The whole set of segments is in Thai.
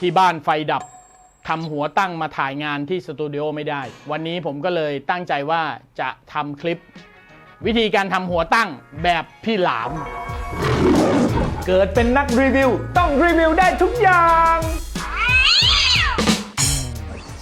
ที่บ้านไฟดับทำหัวตั้งมาถ่ายงานที่สตูดิโอไม่ได้ วันนี้ผมก็เลยตั้งใจว่าจะทำคลิป วิธีการทำหัวตั้งแบบพี่หลาม เกิดเป็นนักรีวิว ต้องรีวิวได้ทุกอย่าง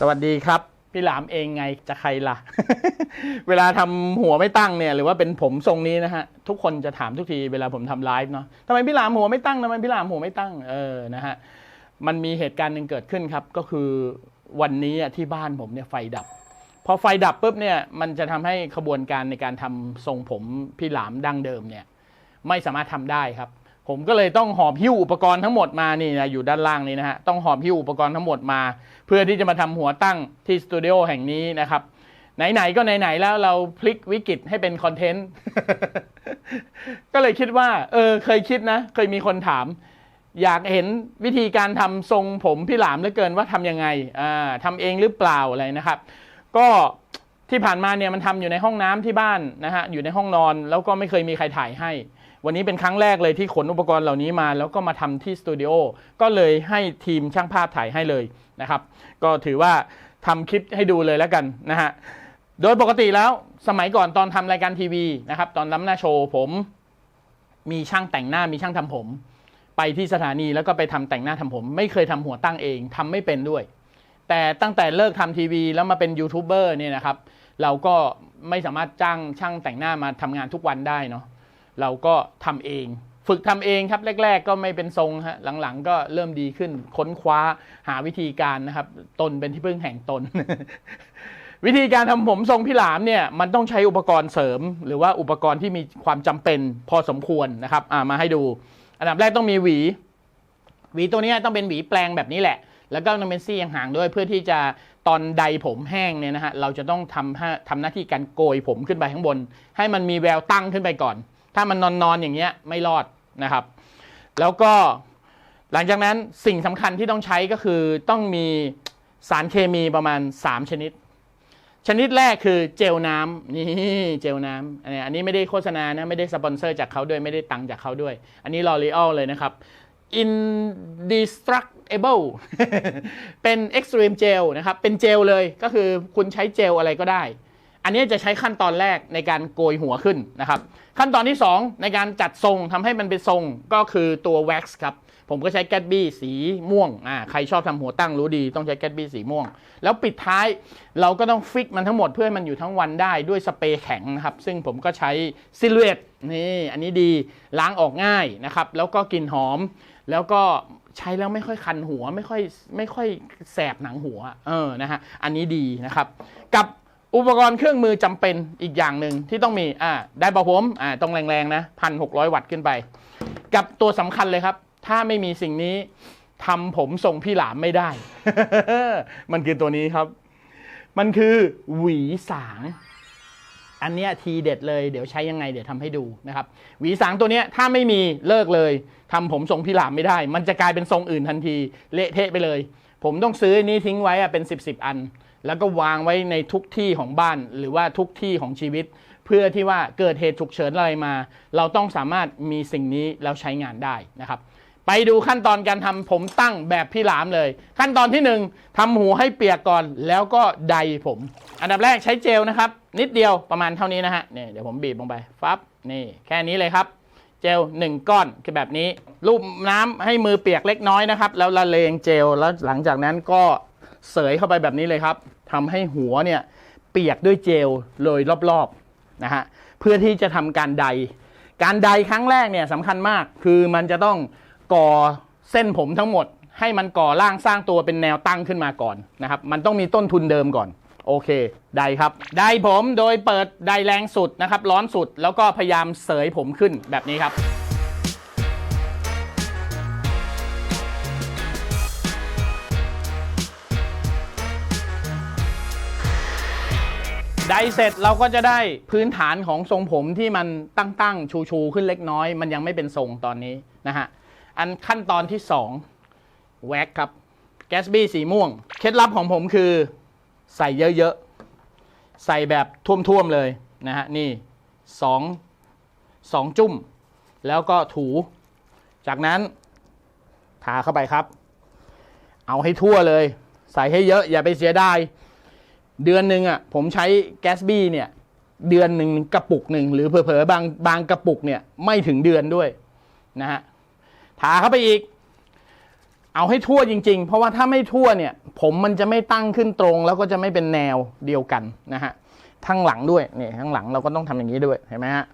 สวัสดีครับ พี่หลามเองไงจะใครล่ะ เวลาทำหัวไม่ตั้งเนี่ยหรือว่าเป็นผมทรงนี้นะฮะ ทุกคนจะถามทุกทีเวลาผมทำไลฟ์เนาะทำไมพี่หลามหัวไม่ตั้งทำไมพี่หลามหัวไม่ตั้งเออนะฮะ มันมีเหตุการณ์หนึ่งเกิดขึ้นครับ ก็คือวันนี้ที่บ้านผมเนี่ยไฟดับ พอไฟดับปุ๊บเนี่ยมันจะทำให้ขบวนการในการทำทรงผมพี่หลามดั้งเดิมเนี่ยไม่สามารถทำได้ครับ ผมก็เลยต้องหอบหิ้วอุปกรณ์ทั้งหมดมานี่นะอยู่ด้านล่างนี้นะฮะต้องหอบหิ้วอุปกรณ์ทั้งหมดมา เพื่อที่จะมาทำหัวตั้งที่สตูดิโอแห่งนี้นะครับไหนๆก็ไหนๆแล้วเราพลิกวิกฤตให้เป็นคอนเทนต์ก็เลยคิดว่า เออ เคยคิดนะ เคยมีคนถาม อยากเห็นวิธีการทำทรงผมพี่หลามเหลือเกินว่าทำยังไงอ่าทำเองหรือเปล่าอะไรนะครับ ก็ที่ผ่านมาเนี่ยมันทำอยู่ในห้องน้ำที่บ้านนะฮะอยู่ในห้องนอนแล้วก็ไม่เคยมีใครถ่ายให้ วันนี้เป็นครั้งแรกเลยที่ขนอุปกรณ์เหล่านี้มา แล้วก็มาทำที่สตูดิโอก็เลยให้ทีมช่างภาพถ่ายให้เลยนะครับ ก็ถือว่าทำคลิปให้ดูเลยแล้วกันนะฮะโดยปกติแล้วสมัยก่อนตอนทำรายการทีวีนะครับตอนล้ำหน้าโชว์ผม มีช่างแต่งหน้ามีช่างทำผม ไปที่สถานีแล้วก็ไปทำแต่งหน้าทำผม ไม่เคยทำหัวตั้งเองทำไม่เป็นด้วย แต่ตั้งแต่เลิกทำทีวีแล้วมาเป็นยูทูบเบอร์เนี่ยนะครับ เราก็ไม่สามารถจ้างช่างแต่งหน้ามาทำงานทุกวันได้เนาะเราก็ทำเอง ฝึกทำเองครับแรก ๆ ก็ไม่เป็นทรงฮะหลังๆ ก็เริ่มดีขึ้นค้นคว้าหาวิธีการนะครับ ตนเป็นที่พึ่งแห่งตน วิธีการทำผมทรงพี่หลามเนี่ยมันต้องใช้อุปกรณ์เสริม หรือว่าอุปกรณ์ที่มีความจำเป็นพอสมควรนะครับอ่ามาให้ดู อันดับแรกต้องมีหวี หวีตัวนี้ต้องเป็นหวีแปลงแบบนี้แหละ แล้วก็ต้องเป็นซี่ห่างๆด้วยเพื่อที่จะตอนใดผมแห้งเนี่ยนะฮะเราจะต้องทำให้ทำหน้าที่การโกยผมขึ้นไปข้างบน ให้มันมีแววตั้งขึ้นไปก่อน ถ้ามันนอนๆอย่างเงี้ยไม่รอดนะครับ แล้วก็หลังจากนั้นสิ่งสำคัญที่ต้องใช้ก็คือต้องมีสารเคมีประมาณ 3 ชนิด ชนิดแรกคือเจลน้ำนี่เจลน้ำอันนี้อันนี้ไม่ได้โฆษณานะไม่ได้สปอนเซอร์จากเขาด้วยไม่ได้ตังค์จากเขาด้วย อันนี้ L'Oreal เลยนะครับ indestructible เป็น extreme gel นะครับ เป็นเจลเลยก็คือคุณใช้เจลอะไรก็ได้ อันนี้จะใช้ขั้นตอนแรกในการโกยหัวขึ้นนะครับ ขั้นตอนที่ 2 ในการจัดทรงทำให้มันเป็นทรงก็คือตัว wax ครับ ผมก็ใช้แกตบี้สีม่วงอ่าใครชอบทำหัวตั้งรู้ดีต้องใช้แกตบี้สีม่วง แล้วปิดท้ายเราก็ต้องฟิกมันทั้งหมดเพื่อให้มันอยู่ทั้งวันได้ด้วยสเปรย์แข็งนะครับ ซึ่งผมก็ใช้ซิลูเอตนี่อันนี้ดีล้างออกง่ายนะครับ แล้วก็กลิ่นหอม แล้วก็ใช้แล้วไม่ค่อยคันหัวไม่ค่อยไม่ค่อยแสบหนังหัวเออนะฮะอันนี้ดีนะครับ กับอุปกรณ์เครื่องมือจำเป็นอีกอย่างหนึ่งที่ต้องมีอ่าได้เป่าผมอ่าต้องแรงๆนะพันหกร้อยวัตต์ขึ้นไป กับตัวสำคัญเลยครับ ถ้าไม่มีสิ่งนี้ทำผมทรงพี่หลามไม่ได้ มันคือตัวนี้ครับ มันคือหวีสาง อันเนี้ยทีเด็ดเลย เดี๋ยวใช้ยังไงเดี๋ยวทำให้ดูนะครับ หวีสางตัวเนี้ยถ้าไม่มีเลิกเลยทำผมทรงพี่หลามไม่ได้ มันจะกลายเป็นทรงอื่นทันที เละเทะไปเลย ผมต้องซื้ออนนี้ทิ้งไว้อะเป็น 10บสอัน แล้วก็วางไว้ในทุกที่ของบ้าน หรือว่าทุกที่ของชีวิต เพื่อที่ว่าเกิดเหตุฉุกเฉินอะไรมา เราต้องสามารถมีสิ่งนี้แล้วใช้งานได้นะครับ ไปดูขั้นตอนการทำผมตั้งแบบพี่หลามเลย ขั้นตอนที่หนึ่งทำหูให้เปียกก่อนแล้วก็ไดผม อันดับแรกใช้เจลนะครับ นิดเดียวประมาณเท่านี้นะฮะเนี่ยเดี๋ยวผมบีบลงไปฟับนี่แค่นี้เลยครับ เจลหนึ่งก้อนคือแบบนี้ลูบน้ำให้มือเปียกเล็กน้อยนะครับ แล้วละเลงเจลแล้วหลังจากนั้นก็เสยเข้าไปแบบนี้เลยครับทำให้หัวเนี่ยเปียกด้วยเจลเลยรอบๆนะฮะเพื่อที่จะทำการไดการไดครั้งแรกเนี่ยสำคัญมากคือมันจะต้อง ก่อเส้นผมทั้งหมด ให้มันก่อร่างสร้างตัวเป็นแนวตั้งขึ้นมาก่อนนะครับ มันต้องมีต้นทุนเดิมก่อน โอเค ได้ครับ ได้ผมโดยเปิดไดแรงสุดนะครับ ร้อนสุดแล้วก็พยายามเสยผมขึ้นแบบนี้ครับไดเสร็จเราก็จะได้พื้นฐานของทรงผมที่มันตั้งๆ ชูๆ ขึ้นเล็กน้อย มันยังไม่เป็นทรงตอนนี้นะฮะ อันขั้นตอนที่2แว็กครับแกสบี้สีม่วง เคล็ดลับของผมคือใส่เยอะๆ ใส่แบบท่วมๆเลยนะฮะ นี่สองสองจุ่ม แล้วก็ถู จากนั้นทาเข้าไปครับ เอาให้ทั่วเลย ใส่ให้เยอะอย่าไปเสียดาย เดือนหนึ่งอะผมใช้แกสบี้เนี่ย เดือนหนึ่งกระปุกหนึ่งหรือเผลอๆบางบางกระปุกเนี่ย ไม่ถึงเดือนด้วยนะฮะ ทาเข้าไปอีก เอาให้ทั่วจริง ๆ เพราะว่าถ้าไม่ทั่วเนี่ย ผมมันจะไม่ตั้งขึ้นตรง แล้วก็จะไม่เป็นแนวเดียวกันนะฮะทั้งหลังด้วยนี่ทั้งหลังเราก็ต้องทำอย่างนี้ด้วยเห็นไหมฮะ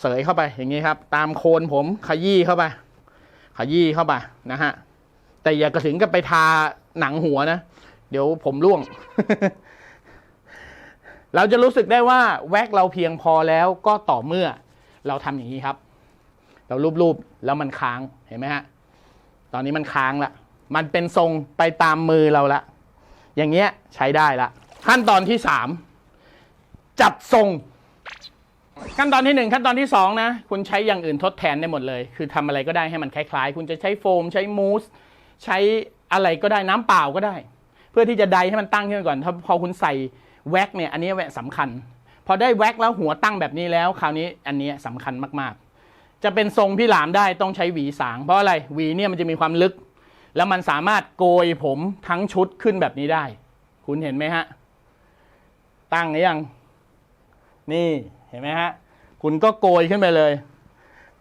เสยเข้าไปอย่างนี้ครับ ตามโคนผมขยี้เข้าไป ขยี้เข้าไปนะฮะแต่อย่ากระถึงกับไปทาหนังหัวนะ เดี๋ยวผมร่วง เราจะรู้สึกได้ว่าแว็กเราเพียงพอแล้วก็ต่อเมื่อเราทำอย่างนี้ครับ เรารูปๆแล้วมันค้างเห็นไหมฮะตอนนี้มันค้างละมันเป็นทรงไปตามมือเราละอย่างเงี้ยใช้ได้ละขั้นตอนที่สามจับทรง ขั้นตอนที่หนึ่งขั้นตอนที่สองนะ คุณใช้อย่างอื่นทดแทนได้หมดเลย คือทำอะไรก็ได้ให้มันคล้ายๆ คุณจะใช้โฟม ใช้มูสใช้อะไรก็ได้น้ำเปล่าก็ได้ เพื่อที่จะไดให้มันตั้งขึ้นก่อนถ้าพอคุณใส่แว็กเนี่ยอันนี้แว็กสำคัญ พอได้แว็กแล้วหัวตั้งแบบนี้แล้ว คราวนี้อันนี้สำคัญมากๆ จะเป็นทรงพี่หลามได้ต้องใช้หวีสาง เพราะอะไรหวีเนี่ยมันจะมีความลึก แล้วมันสามารถโกยผมทั้งชุดขึ้นแบบนี้ได้ คุณเห็นไหมฮะ ตั้งหรือยัง นี่เห็นไหมฮะ คุณก็โกยขึ้นไปเลย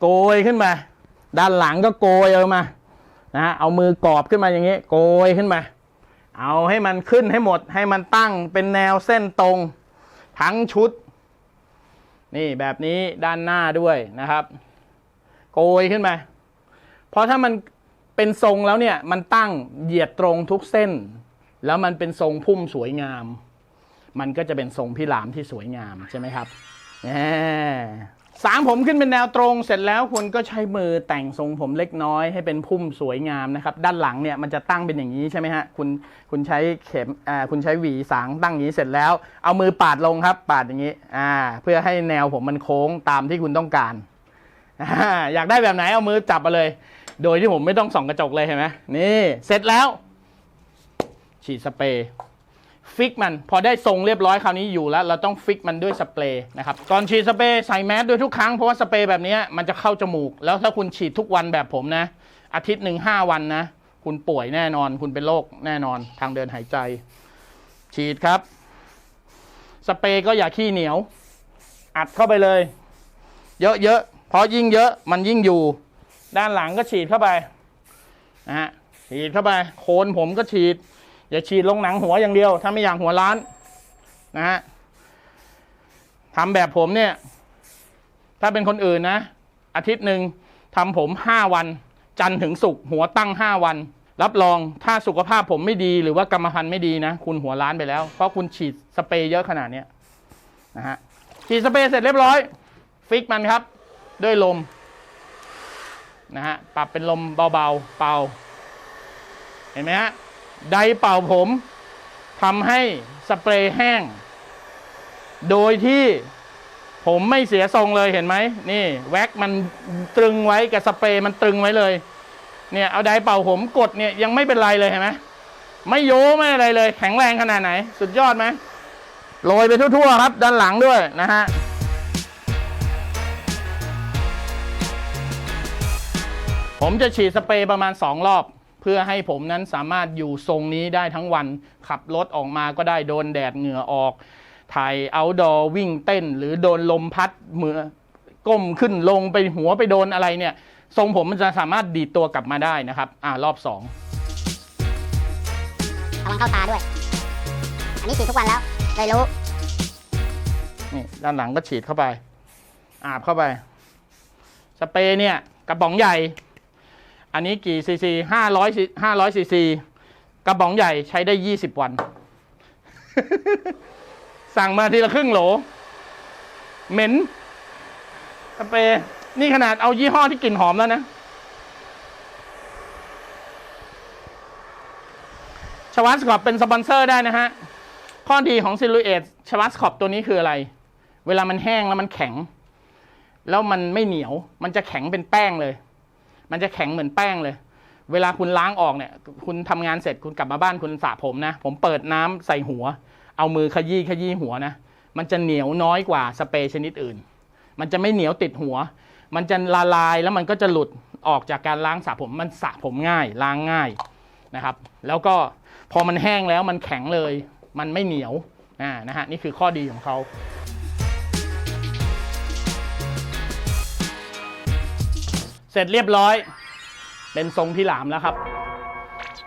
โกยขึ้นมา ด้านหลังก็โกยเอามานะฮะเอามือกรอบขึ้นมาอย่างนี้ โกยขึ้นมา เอาให้มันขึ้นให้หมด ให้มันตั้งเป็นแนวเส้นตรง ทั้งชุด นี่แบบนี้ด้านหน้าด้วยนะครับ โกยขึ้นมาเพราะถ้ามันเป็นทรงแล้วเนี่ยมันตั้งเหยียดตรงทุกเส้น แล้วมันเป็นทรงพุ่มสวยงาม มันก็จะเป็นทรงพี่ลามที่สวยงามใช่ไหมครับแหมสางผมขึ้นเป็นแนวตรงเสร็จแล้วคุณก็ใช้มือแต่งทรงผมเล็กน้อยให้เป็นพุ่มสวยงามนะครับ ด้านหลังเนี่ยมันจะตั้งเป็นอย่างนี้ใช่ไหมฮะคุณคุณใช้เข็มอ่าคุณใช้หวีสางตั้งอย่างนี้เสร็จแล้ว เอามือปาดลงครับ ปาดอย่างนี้อ่าเพื่อให้แนวผมมันโค้งตามที่คุณต้องการ อยากได้แบบไหนเอามือจับมาเลย โดยที่ผมไม่ต้องส่องกระจกเลยเห็นไหมนี่เสร็จแล้ว ฉีดสเปรย์ฟิกมันพอได้ทรงเรียบร้อยคราวนี้อยู่แล้ว เราต้องฟิกมันด้วยสเปรย์นะครับก่อนฉีดสเปรย์ใส่แมสด้วยทุกครั้งเพราะว่าสเปรย์แบบนี้มันจะเข้าจมูก แล้วถ้าคุณฉีดทุกวันแบบผมนะ อาทิตย์หนึ่งห้าวันนะ คุณป่วยแน่นอน คุณเป็นโรคแน่นอน ทางเดินหายใจ ฉีดครับ สเปรย์ก็อย่าขี้เหนียว อัดเข้าไปเลย เยอะๆ เพราะยิ่งเยอะมันยิ่งอยู่ ด้านหลังก็ฉีดเข้าไปนะฮะฉีดเข้าไป โคนผมก็ฉีด อย่าฉีดลงหนังหัวอย่างเดียว ถ้าไม่อยากหัวล้านนะฮะทำแบบผมเนี่ย ถ้าเป็นคนอื่นนะ อาทิตย์หนึ่งทำผมห้าวัน จันถึงศุกหัวตั้งห้าวัน รับรองถ้าสุขภาพผมไม่ดีหรือว่ากรรมพันธุ์ไม่ดีนะ คุณหัวล้านไปแล้ว เพราะคุณฉีดสเปรย์เยอะขนาดนี้นะฮะฉีดสเปรย์เสร็จเรียบร้อย ฟิกมันครับ ด้วยลมนะฮะปรับเป็นลมเบาๆ เป่า เห็นไหมฮะไดเป่าผมทำให้สเปรย์แห้ง โดยที่ผมไม่เสียทรงเลยเห็นไหมนี่ แว็กมันตรึงไว้กับสเปรย์มันตรึงไว้เลยเนี่ยเอาไดเป่าผมกดเนี่ยยังไม่เป็นไรเลยเห็นไหมไม่โยไม่อะไรเลย แข็งแรงขนาดไหน สุดยอดไหมโรยไปทั่วๆครับ ด้านหลังด้วยนะฮะ ผมจะฉีดสเปรย์ประมาณ 2 รอบ เพื่อให้ผมนั้นสามารถอยู่ทรงนี้ได้ทั้งวัน ขับรถออกมาก็ได้โดนแดดเหงื่อออก ถ่ายเอาดอวิ่งเต้น หรือโดนลมพัดมือก้มขึ้นลงไปหัวไปโดนอะไรเนี่ย ทรงผมมันจะสามารถดีดตัวกลับมาได้นะครับ อ่ารอบ 2ระวังเข้าตาด้วย อันนี้ฉีดทุกวันแล้วเลยรู้นี่ด้านหลังก็ฉีดเข้าไป อาบเข้าไป สเปรย์เนี่ยกระป๋องใหญ่ อันนี้กี่ซีซีห้าร้อยห้าร้อยซีซีกระป๋องใหญ่ใช้ได้ยี่สิบวัน สั่งมาทีละครึ่งโหล เหม็นสเปรย์นี่ขนาดเอายี่ห้อที่กลิ่นหอมแล้วนะ ชวัสคอปเป็นสปอนเซอร์ได้นะฮะ ข้อดีของซิลูเอตชวัสคอปตัวนี้คืออะไร เวลามันแห้งแล้วมันแข็ง แล้วมันไม่เหนียว มันจะแข็งเป็นแป้งเลย มันจะแข็งเหมือนแป้งเลย เวลาคุณล้างออกเนี่ย คุณทำงานเสร็จคุณกลับมาบ้านคุณสระผมนะ ผมเปิดน้ำใส่หัว เอามือขยี้ขยี้หัวนะ มันจะเหนียวน้อยกว่าสเปรย์ชนิดอื่น มันจะไม่เหนียวติดหัว มันจะละลายแล้วมันก็จะหลุดออกจากการล้างสระผม มันสระผมง่าย ล้างง่ายนะครับ แล้วก็พอมันแห้งแล้วมันแข็งเลย มันไม่เหนียวอ่านะฮะนี่คือข้อดีของเขา ร็จเรียบร้อย เป็นทรงพี่หลามแล้วครับ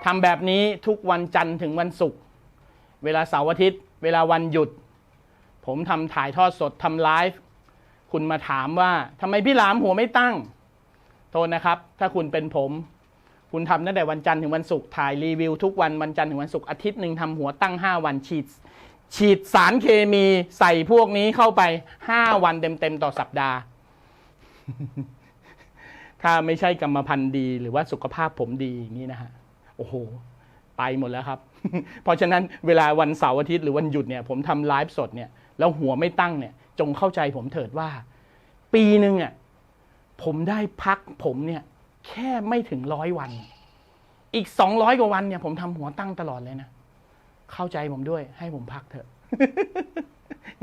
ทำแบบนี้ทุกวันจันทร์ถึงวันศุกร์เวลาเสาร์อาทิตย์ เวลาวันหยุด ผมทำถ่ายทอดสดทำไลฟ์คุณมาถามว่าทำไมพี่หลามหัวไม่ตั้ง โทษนะครับ ถ้าคุณเป็นผม คุณทำตั้งแต่วันจันทร์ถึงวันศุกร์ถ่ายรีวิวทุกวันวันจันทร์ถึงวันศุกร์อาทิตย์หนึ่งทำหัวตั้ง 5 วันฉีดฉีดสารเคมีใส่พวกนี้เข้าไป 5 วันเต็มๆต่อสัปดาห์ ถ้าไม่ใช่กรรมพันธุ์ดี หรือว่าสุขภาพผมดีอย่างนี้นะฮะโอ้โห ไปหมดแล้วครับ เพราะฉะนั้นเวลาวันเสาร์อาทิตย์หรือวันหยุดเนี่ยผมทำไลฟ์สดเนี่ยแล้วหัวไม่ตั้งเนี่ยจงเข้าใจผมเถิดว่า ปีหนึ่งอะผมได้พักผมเนี่ยแค่ไม่ถึงร้อยวัน อีกสองร้อยกว่าวันเนี่ยผมทำหัวตั้งตลอดเลยนะ เข้าใจผมด้วยให้ผมพักเถอะ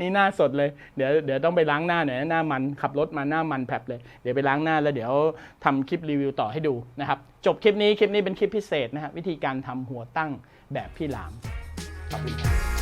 นี่หน้าสดเลย เดี๋ยวเดี๋ยวต้องไปล้างหน้าหน่อยหน้ามันขับรถมาหน้ามันแผลบเลย เดี๋ยวไปล้างหน้าแล้วเดี๋ยวทำคลิปรีวิวต่อให้ดูนะครับ จบคลิปนี้คลิปนี้เป็นคลิปพิเศษนะฮะวิธีการทำหัวตั้งแบบพี่หลามขอบคุณครับ